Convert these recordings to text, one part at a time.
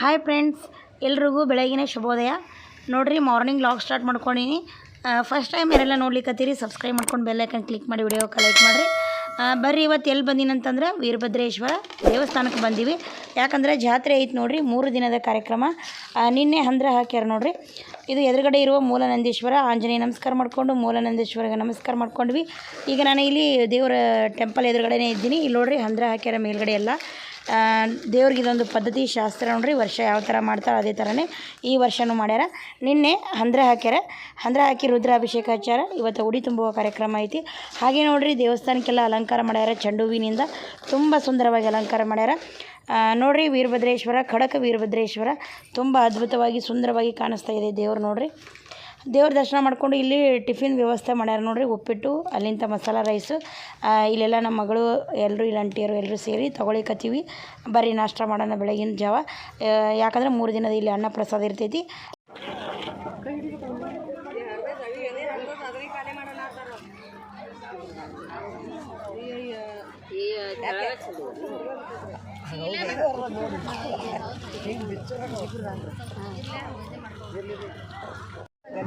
Hi friends ಎಲ್ರಿಗೂ ಬೆಳಗಿನ ಶುಭೋದಯ. ನೋಡಿರಿ ಮಾರ್ನಿಂಗ್ ಲಾಗ್ ಸ್ಟಾರ್ಟ್ ಮಾಡ್ಕೊಂಡೀನಿ ಫಸ್ಟ್ ಟೈಮ್ ಯಾರೆಲ್ಲ ನೋಡ್ಲಿಕ್ಕತ್ತೀರಿ ಸಬ್ಸ್ಕ್ರೈಬ್ ಮಾಡ್ಕೊಂಡು ಬೆಲ್ಲೈಕನ್ ಕ್ಲಿಕ್ ಮಾಡಿ ವಿಡಿಯೋ ಕಲೆಕ್ಟ್ ಮಾಡಿರಿ. ಬರ್ರಿ ಇವತ್ತು ಎಲ್ಲಿ ಬಂದೀನಿ ಅಂತಂದ್ರೆ ವೀರಭದ್ರೇಶ್ವರ ದೇವಸ್ಥಾನಕ್ಕೆ ಬಂದೀವಿ. ಯಾಕಂದರೆ ಜಾತ್ರೆ ಐತೆ ನೋಡ್ರಿ, ಮೂರು ದಿನದ ಕಾರ್ಯಕ್ರಮ. ನಿನ್ನೆ ಹಂದ್ರ ಹಾಕ್ಯಾರ ನೋಡ್ರಿ. ಇದು ಎದುರುಗಡೆ ಇರುವ ಮೂಲನಂದೀಶ್ವರ, ಆಂಜನೇಯ ನಮಸ್ಕಾರ ಮಾಡಿಕೊಂಡು ಮೂಲನಂದೀಶ್ವರಿಗೆ ನಮಸ್ಕಾರ ಮಾಡ್ಕೊಂಡ್ವಿ. ಈಗ ನಾನು ಇಲ್ಲಿ ದೇವರ ಟೆಂಪಲ್ ಎದುರುಗಡೆನೇ ಇದ್ದೀನಿ. ಇಲ್ಲಿ ನೋಡ್ರಿ ಹಂದ್ರ ಹಾಕ್ಯಾರ ಮೇಲ್ಗಡೆ ಎಲ್ಲ. ದೇವ್ರಿಗೆ ಇದೊಂದು ಪದ್ಧತಿ, ಶಾಸ್ತ್ರ ನೋಡ್ರಿ, ವರ್ಷ ಯಾವ ಥರ ಮಾಡ್ತಾರೋ ಅದೇ ಥರನೇ ಈ ವರ್ಷನೂ ಮಾಡ್ಯಾರ. ನಿನ್ನೆ ಹಂದ್ರ ಹಾಕ್ಯಾರ. ಹಂದ್ರ ಹಾಕಿ ರುದ್ರಾಭಿಷೇಕ ಹಚ್ಚಾರ ಇವತ್ತು ಉಡಿ ತುಂಬುವ ಕಾರ್ಯಕ್ರಮ ಐತಿ. ಹಾಗೆ ನೋಡ್ರಿ, ದೇವಸ್ಥಾನಕ್ಕೆಲ್ಲ ಅಲಂಕಾರ ಮಾಡ್ಯಾರ ಚೆಂಡು ಹೂವಿನಿಂದ ತುಂಬ ಸುಂದರವಾಗಿ ಅಲಂಕಾರ ಮಾಡ್ಯಾರ. ನೋಡ್ರಿ, ವೀರಭದ್ರೇಶ್ವರ, ಖಡಕ ವೀರಭದ್ರೇಶ್ವರ. ತುಂಬ ಅದ್ಭುತವಾಗಿ ಸುಂದರವಾಗಿ ಕಾಣಿಸ್ತಾ ಇದೆ ದೇವ್ರು ನೋಡ್ರಿ. ದೇವ್ರ ದರ್ಶನ ಮಾಡ್ಕೊಂಡು ಇಲ್ಲಿ ಟಿಫಿನ್ ವ್ಯವಸ್ಥೆ ಮಾಡ್ಯಾರ ನೋಡ್ರಿ, ಉಪ್ಪಿಟ್ಟು ಅಲ್ಲಿಂದ ಮಸಾಲ ರೈಸು ಇಲ್ಲೆಲ್ಲ ನಮ್ಮ ಮಗಳು ಎಲ್ಲರೂ ಇಲ್ಲಿ ಅಂಟಿಯರು ಎಲ್ಲರೂ ಸೇರಿ ತೊಗೊಳಿಕತ್ತೀವಿ. ಬರೀ ನಾಷ್ಟ ಮಾಡೋಣ ಬೆಳಗಿನ ಜಾವ. ಯಾಕಂದ್ರೆ ಮೂರು ದಿನದ ಇಲ್ಲಿ ಅನ್ನ ಪ್ರಸಾದ ಇರ್ತೈತಿ.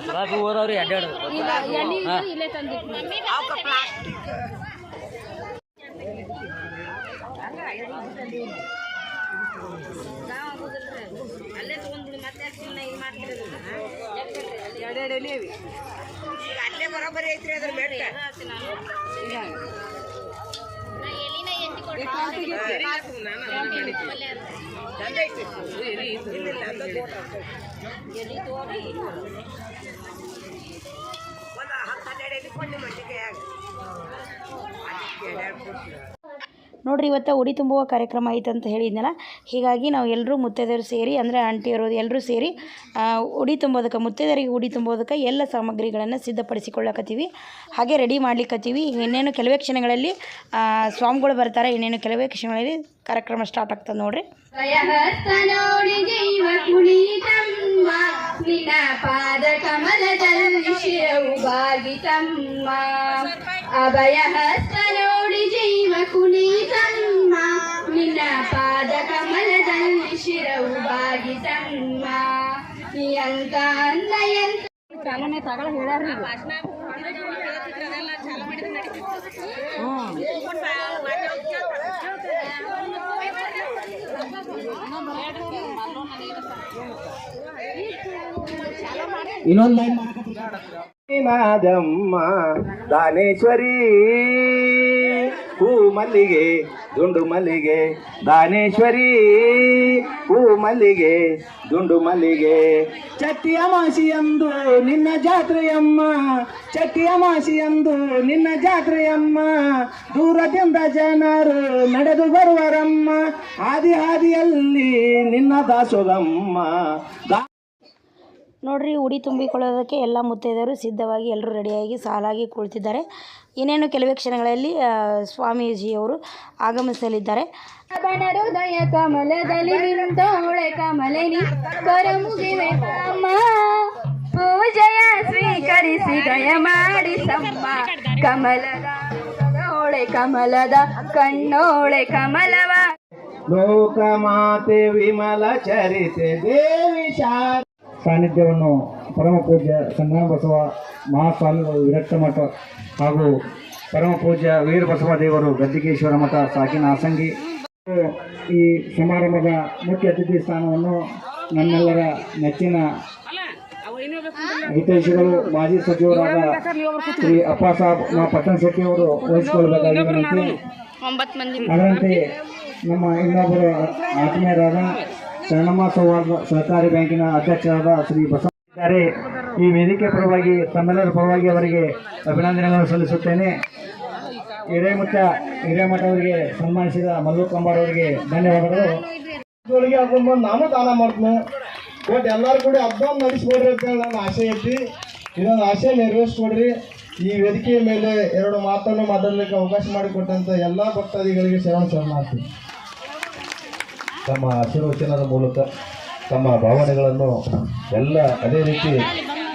ಗುಲಾಬಿ ಹೋದವ್ರಿ ಅಡ್ಡಾಡ ಅವಕ್ಕ ಪ್ಲಾಸ್ಟಿಕ್ ಎರಡೆರಡು ಎಲೆ ಅವಿ. ಈಗ ಅಲ್ಲೇ ಬರೋಬ್ಬರಿ ಐತ್ರಿ ಅದ್ರ ಬೆಟ್ಟ ಒಂದು ಹತ್ತು ಹನ್ನೆರಡು ಎಲೆ ಕೊಡಿ ಮಟ್ಟಿಗೆ ಅದಕ್ಕೆ ಎರಡೆರಡು ಕೊಡ್ತೀನಿ. ನೋಡ್ರಿ ಇವತ್ತು ಉಡಿ ತುಂಬುವ ಕಾರ್ಯಕ್ರಮ ಐತೆ ಅಂತ ಹೇಳಿದ್ನಲ್ಲ, ಹೀಗಾಗಿ ನಾವು ಎಲ್ಲರೂ ಮುತ್ತೈದೆಯರು ಸೇರಿ, ಅಂದರೆ ಅವರು ಎಲ್ಲರೂ ಸೇರಿ ಉಡಿ ತುಂಬೋದಕ್ಕೆ ಮುತ್ತೈದೆಯರಿಗೆ ಉಡಿ ತುಂಬೋದಕ್ಕೆ ಎಲ್ಲ ಸಾಮಗ್ರಿಗಳನ್ನು ಸಿದ್ಧಪಡಿಸಿಕೊಳ್ಳಕತ್ತೀವಿ. ಹಾಗೆ ರೆಡಿ ಮಾಡ್ಲಿಕ್ಕತ್ತೀವಿ ಇನ್ನೇನು ಕೆಲವೇ ಕ್ಷಣಗಳಲ್ಲಿ ಸ್ವಾಮಿಗಳು ಬರ್ತಾರೆ. ಇನ್ನೇನು ಕೆಲವೇ ಕ್ಷಣಗಳಲ್ಲಿ ಕಾರ್ಯಕ್ರಮ ಸ್ಟಾರ್ಟ್ ಆಗ್ತದೆ ನೋಡ್ರಿ. ಪಾದ ಕಮಲದಲ್ಲಿ ಅಭಯಹಸ್ತನೋಡಿ ಜೈವ ಪಾದ ಕಮಲದಲ್ಲಿ ಶಿರವು ಬಾಗಿ ತಮ್ಮ ಅಂತ ಅಂದ ಎಂತ ಇನ್ನೊಂದು ಲೈನ್ ನಾದಮ್ಮ ದಾನೇಶ್ವರಿ ಹೂ ಮಲ್ಲಿಗೆ. ದುಂಡು ಮಲ್ಲಿಗೆ, ದಾನೇಶ್ವರಿ, ಹೂ ಮಲ್ಲಿಗೆ, ದುಂಡು ಮಲ್ಲಿಗೆ. ಚಟ್ಟಿ ಅಮಾಸಿಯಂದು ನಿನ್ನ ಜಾತ್ರೆಯಮ್ಮ ಚಟ್ಟಿ ಮಾಸಿಯಂದು ನಿನ್ನ ಜಾತ್ರೆಯಮ್ಮ. ದೂರದಿಂದ ಜನರು ನಡೆದು ಬರುವರಮ್ಮ. ಹಾದಿ ಹಾದಿಯಲ್ಲಿ ನಿನ್ನ ದಾಸೋದಮ್ಮ. ನೋಡ್ರಿ, ಉಡಿ ತುಂಬಿಕೊಳ್ಳೋದಕ್ಕೆ ಎಲ್ಲ ಮುತ್ತೈದೆಯರು ಸಿದ್ಧವಾಗಿ ಎಲ್ಲರೂ ರೆಡಿಯಾಗಿ ಸಾಲಾಗಿ ಕುಳಿತಿದ್ದಾರೆ. ಇನ್ನೇನು ಕೆಲವೇ ಕ್ಷಣಗಳಲ್ಲಿ ಸ್ವಾಮೀಜಿಯವರು ಆಗಮಿಸಲಿದ್ದಾರೆ. ಹೃದಯ ಕಮಲದಲ್ಲಿ ನಿಂತೋಳೆ ಕಮಲಿನಿ ಕರಮುಗಿವೆ ಪೂಜೆಯ ಸ್ವೀಕರಿಸಿ ದಯ ಮಾಡಿಸಮ್ಮ ಕಮಲದ ಮುಖದೋಳೆ ಕಮಲದ ಕಣ್ಣೋಳೆ ಕಮಲವ ಲೋಕಮಾತೆ ವಿಮಲ ಚರಿತೆ, ದೇವಿ ಶಾರ ಸಾನ್ನಿಧ್ಯವನ್ನು ಪರಮ ಪೂಜ್ಯ ಸಂಗ್ರಾಮ ಬಸವ ಮಹಾಸ್ವಾಮಿಗಳು ವಿರಕ್ತ ಮಠ ಹಾಗೂ ಪರಮ ಪೂಜ್ಯ ವೀರಬಸವ ದೇವರು ಗದ್ದಿಗೇಶ್ವರ ಮಠ ಸಾಕಿನ ಆಸಂಗಿ. ಈ ಸಮಾರಂಭದ ಮುಖ್ಯ ಅತಿಥಿ ಸ್ಥಾನವನ್ನು ನನ್ನೆಲ್ಲರ ನೆಚ್ಚಿನ ಹಿತೈಷಿಗಳು ಮಾಜಿ ಸಚಿವರಾದ ಶ್ರೀ ಅಪ್ಪ ಸಾಬ್ ಮಾ ಪಟ್ಟಣ ಶೆಟ್ಟಿ ಅವರು ವಹಿಸಿಕೊಳ್ಳಬೇಕಾಗಿದೆ ಅದರಂತೆ ನಮ್ಮ ಇನ್ನೊಬ್ಬರು ಆತ್ಮೀಯರಾದ ಶರಣಮ್ಮ ಸೌಹಾರ್ದ ಸಹಕಾರಿ ಬ್ಯಾಂಕಿನ ಅಧ್ಯಕ್ಷರಾದ ಶ್ರೀ ಬಸವ ಈ ವೇದಿಕೆ ಪರವಾಗಿ ತಮ್ಮೆಲ್ಲರ ಪರವಾಗಿ ಅವರಿಗೆ ಅಭಿನಂದನೆಗಳನ್ನು ಸಲ್ಲಿಸುತ್ತೇನೆ. ಹಿರೇಮಠ ಹಿರೇಮಠ ಅವರಿಗೆ ಸನ್ಮಾನಿಸಿದ ಮಲ್ಲು ಕಂಬಾರ್ ಅವರಿಗೆ ಧನ್ಯವಾದಗಳು. ನಾನು ದಾನ ಮಾಡ್ತೇನೆ. ಬಟ್ ಎಲ್ಲರೂ ಕೂಡ ಹಬ್ಬ ನಡೆಸ್ಕೊಡ್ರಿ ಅಂತ ಹೇಳಿ ನನ್ನ ಆಸೆ ಐತಿ. ಇದೊಂದು ಆಸೆ ನೆರವೇರಿಸ್ಕೊಡ್ರಿ. ಈ ವೇದಿಕೆಯ ಮೇಲೆ ಎರಡು ಮಾತನ್ನು ಮಾತಾಡಲಿಕ್ಕೆ ಅವಕಾಶ ಮಾಡಿಕೊಟ್ಟಂತ ಎಲ್ಲ ಭಕ್ತಾದಿಗಳಿಗೆ ಶರಣ ಶರಣಾರ್ಥಿ. ತಮ್ಮ ಆಶೀರ್ವಚನದ ಮೂಲಕ ತಮ್ಮ ಭಾವನೆಗಳನ್ನು ಎಲ್ಲ ಅದೇ ರೀತಿ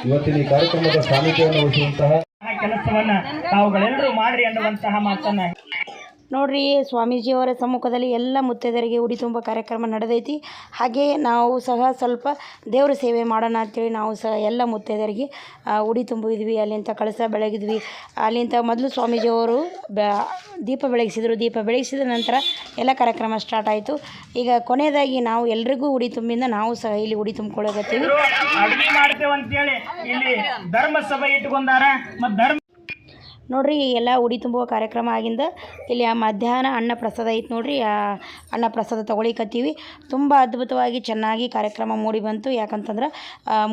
ಇವತ್ತಿನ ಈ ಕಾರ್ಯಕ್ರಮದ ಸಾನ್ನಿಧ್ಯವನ್ನು ವಹಿಸುವಂತಹ ಕೆಲಸವನ್ನ ತಾವುಗಳೆಲ್ಲರೂ ಮಾಡ್ರಿ ಅನ್ನುವಂತಹ ಮಾತನ್ನ ನೋಡ್ರಿ ಸ್ವಾಮೀಜಿಯವರ ಸಮ್ಮುಖದಲ್ಲಿ ಎಲ್ಲ ಮುತ್ತೈದರಿಗೆ ಉಡಿ ತುಂಬ ಕಾರ್ಯಕ್ರಮ ನಡೆದೈತಿ. ಹಾಗೆ ನಾವು ಸಹ ಸ್ವಲ್ಪ ದೇವರ ಸೇವೆ ಮಾಡೋಣ ಅಂತೇಳಿ ನಾವು ಸಹ ಎಲ್ಲ ಮುತ್ತೈದರಿಗೆ ಆ, ಉಡಿ ತುಂಬಿದ್ವಿ ಅಲ್ಲಿಂದ ಕಳಸ ಬೆಳಗಿದ್ವಿ. ಅಲ್ಲಿಂದ ಮೊದಲು ಸ್ವಾಮೀಜಿಯವರು ದೀಪ ಬೆಳಗಿಸಿದರು. ದೀಪ ಬೆಳಗಿಸಿದ ನಂತರ ಎಲ್ಲ ಕಾರ್ಯಕ್ರಮ ಸ್ಟಾರ್ಟ್ ಆಯಿತು. ಈಗ ಕೊನೆಯದಾಗಿ ನಾವು ಎಲ್ರಿಗೂ ಉಡಿ ತುಂಬಿಂದ ನಾವು ಸಹ ಇಲ್ಲಿ ಉಡಿ ತುಂಬಿಕೊಳ್ಳೋಗತ್ತೀವಿ ಮಾಡ್ತೇವೆ ಅಂತೇಳಿ ಇಲ್ಲಿ ಧರ್ಮ ಸಭೆ ಇಟ್ಕೊಂಡಾರ ಮತ್ತು ಧರ್ಮ ನೋಡ್ರಿ ಎಲ್ಲ ಉಡಿ ತುಂಬುವ ಕಾರ್ಯಕ್ರಮ ಆಗಿಂದ ಇಲ್ಲಿ ಆ ಮಧ್ಯಾಹ್ನ ಅನ್ನ ಪ್ರಸಾದ ಐತೆ ನೋಡ್ರಿ, ಆ ಅನ್ನ ಪ್ರಸಾದ ತೊಗೊಳಿಕತ್ತೀವಿ. ತುಂಬ ಅದ್ಭುತವಾಗಿ ಚೆನ್ನಾಗಿ ಕಾರ್ಯಕ್ರಮ ಮೂಡಿ ಬಂತು. ಯಾಕಂತಂದ್ರೆ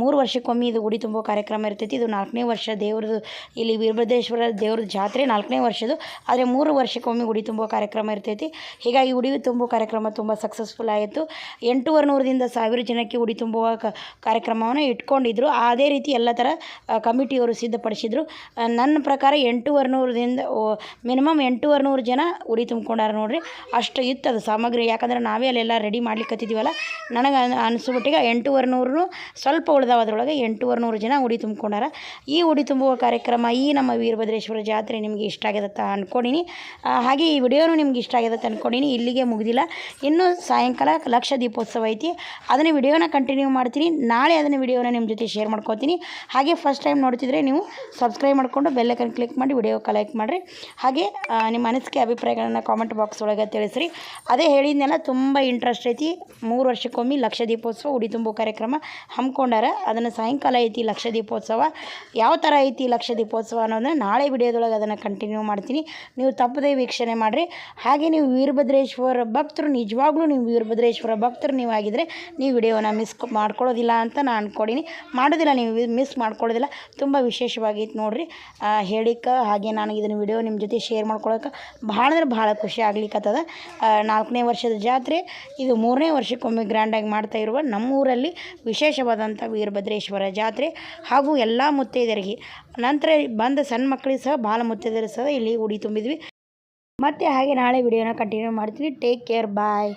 ಮೂರು ವರ್ಷಕ್ಕೊಮ್ಮೆ ಇದು ಉಡಿ ತುಂಬುವ ಕಾರ್ಯಕ್ರಮ ಇರ್ತೈತಿ. ಇದು ನಾಲ್ಕನೇ ವರ್ಷ ದೇವ್ರದ್ದು ಇಲ್ಲಿ ವೀರಭದ್ರೇಶ್ವರ ದೇವ್ರದ್ದು ಜಾತ್ರೆ ನಾಲ್ಕನೇ ವರ್ಷದ್ದು ಆದರೆ ಮೂರು ವರ್ಷಕ್ಕೊಮ್ಮೆ ಉಡಿ ತುಂಬುವ ಕಾರ್ಯಕ್ರಮ ಇರ್ತೈತಿ. ಹೀಗಾಗಿ ಉಡಿ ತುಂಬುವ ಕಾರ್ಯಕ್ರಮ ತುಂಬ ಸಕ್ಸಸ್ಫುಲ್ ಆಯಿತು. ಎಂಟೂವರೆ ನೂರದಿಂದ ಸಾವಿರ ಜನಕ್ಕೆ ಉಡಿ ತುಂಬುವ ಕಾರ್ಯಕ್ರಮವನ್ನು ಇಟ್ಕೊಂಡಿದ್ರು. ಅದೇ ರೀತಿ ಎಲ್ಲ ಥರ ಕಮಿಟಿಯವರು ಸಿದ್ಧಪಡಿಸಿದ್ರು. ನನ್ನ ಪ್ರಕಾರ ಎಂಟೂವರೆ ನೂರದಿಂದ ಮಿನಿಮಮ್ ಎಂಟೂವರೆ ನೂರು ಜನ ಉಡಿ ತುಂಬ್ಕೊಂಡಾರ ನೋಡ್ರಿ. ಅಷ್ಟು ಇತ್ತು ಅದು ಸಾಮಗ್ರಿ. ಯಾಕಂದ್ರೆ ನಾವೇ ಅಲ್ಲೆಲ್ಲ ರೆಡಿ ಮಾಡ್ಲಿಕ್ಕತ್ತಿದ್ದೀವಲ್ಲ ನನಗೆ ಅನ್ ಅನಿಸ್ಬಿಟ್ಟಿಗೆ ಎಂಟೂವರೆ ನೂರು ಸ್ವಲ್ಪ ಉಳ್ದಾವ ಅದರೊಳಗೆ ಎಂಟೂವರೆ ನೂರು ಜನ ಉಡಿ ತುಂಬ್ಕೊಂಡಾರ. ಈ ಉಡಿ ತುಂಬುವ ಕಾರ್ಯಕ್ರಮ ಈ ನಮ್ಮ ವೀರಭದ್ರೇಶ್ವರ ಜಾತ್ರೆ ನಿಮಗೆ ಇಷ್ಟ ಆಗ್ಯದತ್ತ ಅಂದ್ಕೊಂಡಿನಿ ಹಾಗೆ ಈ ವಿಡಿಯೋನು ನಿಮ್ಗೆ ಇಷ್ಟ ಆಗ್ಯದತ್ತ ಅಂದ್ಕೊಂಡಿನಿ ಇಲ್ಲಿಗೆ ಮುಗಿದಿಲ್ಲ. ಇನ್ನೂ ಸಾಯಂಕಾಲ ಲಕ್ಷ ದೀಪೋತ್ಸವ ಐತಿ. ಅದನ್ನು ವಿಡಿಯೋನ ಕಂಟಿನ್ಯೂ ಮಾಡ್ತೀನಿ. ನಾಳೆ ಅದನ್ನು ವಿಡಿಯೋನ ನಿಮ್ಮ ಜೊತೆ ಶೇರ್ ಮಾಡ್ಕೋತೀನಿ. ಹಾಗೆ ಫಸ್ಟ್ ಟೈಮ್ ನೋಡ್ತಿದ್ರೆ ನೀವು ಸಬ್ಸ್ಕ್ರೈಬ್ ಮಾಡಿಕೊಂಡು ಬೆಲ್ಲೈಕನ್ ಕ್ಲಿಕ್ ಮಾಡಿ. ವಿಡಿಯೋ ಕಲೆಕ್ಟ್ ಮಾಡಿರಿ. ಹಾಗೆ ನಿಮ್ಮ ಅನಿಸಿಕೆ ಅಭಿಪ್ರಾಯಗಳನ್ನು ಕಾಮೆಂಟ್ ಬಾಕ್ಸ್ ಒಳಗೆ ತಿಳಿಸ್ರಿ. ಅದೇ ಹೇಳಿದ್ನೆಲ್ಲ, ತುಂಬ ಇಂಟ್ರೆಸ್ಟ್ ಐತಿ. ಮೂರು ವರ್ಷಕ್ಕೊಮ್ಮೆ ಲಕ್ಷ ದೀಪೋತ್ಸವ, ಉಡಿ ತುಂಬೋ ಕಾರ್ಯಕ್ರಮ ಹಮ್ಮಿಕೊಂಡಾರ ಅದನ್ನು ಸಾಯಂಕಾಲ ಐತಿ ಲಕ್ಷ ದೀಪೋತ್ಸವ. ಯಾವ ಥರ ಐತಿ ಲಕ್ಷ ದೀಪೋತ್ಸವ ಅನ್ನೋದನ್ನ ನಾಳೆ ವಿಡಿಯೋದೊಳಗೆ ಅದನ್ನು ಕಂಟಿನ್ಯೂ ಮಾಡ್ತೀನಿ. ನೀವು ತಪ್ಪದೇ ವೀಕ್ಷಣೆ ಮಾಡಿರಿ. ಹಾಗೆ ನೀವು ವೀರಭದ್ರೇಶ್ವರ ಭಕ್ತರು, ನಿಜವಾಗ್ಲೂ ನೀವು ವೀರಭದ್ರೇಶ್ವರ ಭಕ್ತರು ನೀವು ಆಗಿದ್ದರೆ ನೀವು ವಿಡಿಯೋನ ಮಿಸ್ ಮಾಡ್ಕೊಳ್ಳೋದಿಲ್ಲ ಅಂತ ನಾನು ಅನ್ಕೊಂಡಿನಿ. ಮಾಡೋದಿಲ್ಲ, ನೀವು ಮಿಸ್ ಮಾಡ್ಕೊಳ್ಳೋದಿಲ್ಲ. ತುಂಬ ವಿಶೇಷವಾಗಿತ್ತು ನೋಡಿರಿ. ಹೇಳಿಕ್ಕೆ ಹಾಗೆ ನಾನು ಇದನ್ನು ವಿಡಿಯೋ ನಿಮ್ಮ ಜೊತೆ ಶೇರ್ ಮಾಡ್ಕೊಳಕ್ಕೆ ಭಾಳ ಅಂದ್ರೆ ಭಾಳ ಖುಷಿ ಆಗ್ಲಿಕ್ಕತ್ತದ ನಾಲ್ಕನೇ ವರ್ಷದ ಜಾತ್ರೆ, ಇದು ಮೂರನೇ ವರ್ಷಕ್ಕೊಮ್ಮೆ ಗ್ರ್ಯಾಂಡಾಗಿ ಮಾಡ್ತಾ ಇರುವ ನಮ್ಮೂರಲ್ಲಿ ವಿಶೇಷವಾದಂಥ ವೀರಭದ್ರೇಶ್ವರ ಜಾತ್ರೆ ಹಾಗೂ ಎಲ್ಲ ಮುತ್ತೈದರಿಗೆ ನಂತರ ಬಂದ ಸಣ್ಣ ಮಕ್ಕಳಿಗೆ ಸಹ ಭಾಳ ಮುತ್ತೈದೆಯರು ಸಹ ಇಲ್ಲಿ ಉಡಿ ತುಂಬಿದ್ವಿ. ಮತ್ತು ಹಾಗೆ ನಾಳೆ ವಿಡಿಯೋನ ಕಂಟಿನ್ಯೂ ಮಾಡ್ತೀವಿ. Take care bye